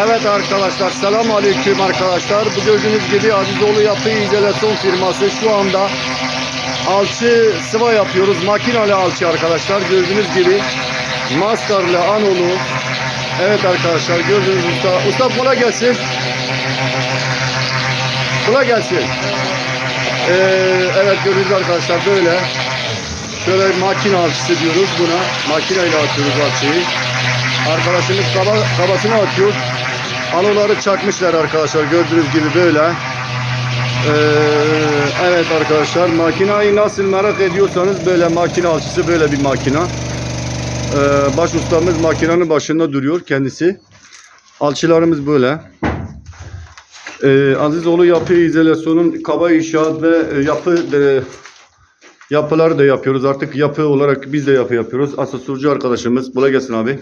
Evet arkadaşlar selam aleyküm arkadaşlar. Bu gördüğünüz gibi Azizoğlu Yapı İncelasyon firması şu anda alçı sıva yapıyoruz. Makinalı alçı arkadaşlar. Gördüğünüz gibi Mastarlı Anolu. Evet arkadaşlar gördüğünüz usta. Usta kolay gelsin. Kolay gelsin. Ee, evet gördüğünüz arkadaşlar böyle. Şöyle makine alçısı diyoruz buna. Makineyle atıyoruz alçıyı. Arkadaşımız kaba, kabasını atıyor. Anoları çakmışlar arkadaşlar gördüğünüz gibi böyle. Ee, evet arkadaşlar makinayı nasıl merak ediyorsanız böyle makine alçısı böyle bir makina. Ee, baş ustamız makinenin başında duruyor kendisi. Alçılarımız böyle. Ee, Azizoğlu Yapı İzolasyon'un kaba inşaat ve e, yapı e, yapıları da yapıyoruz. Artık yapı olarak biz de yapı yapıyoruz. Asasurcu arkadaşımız. Kolay gelsin abi.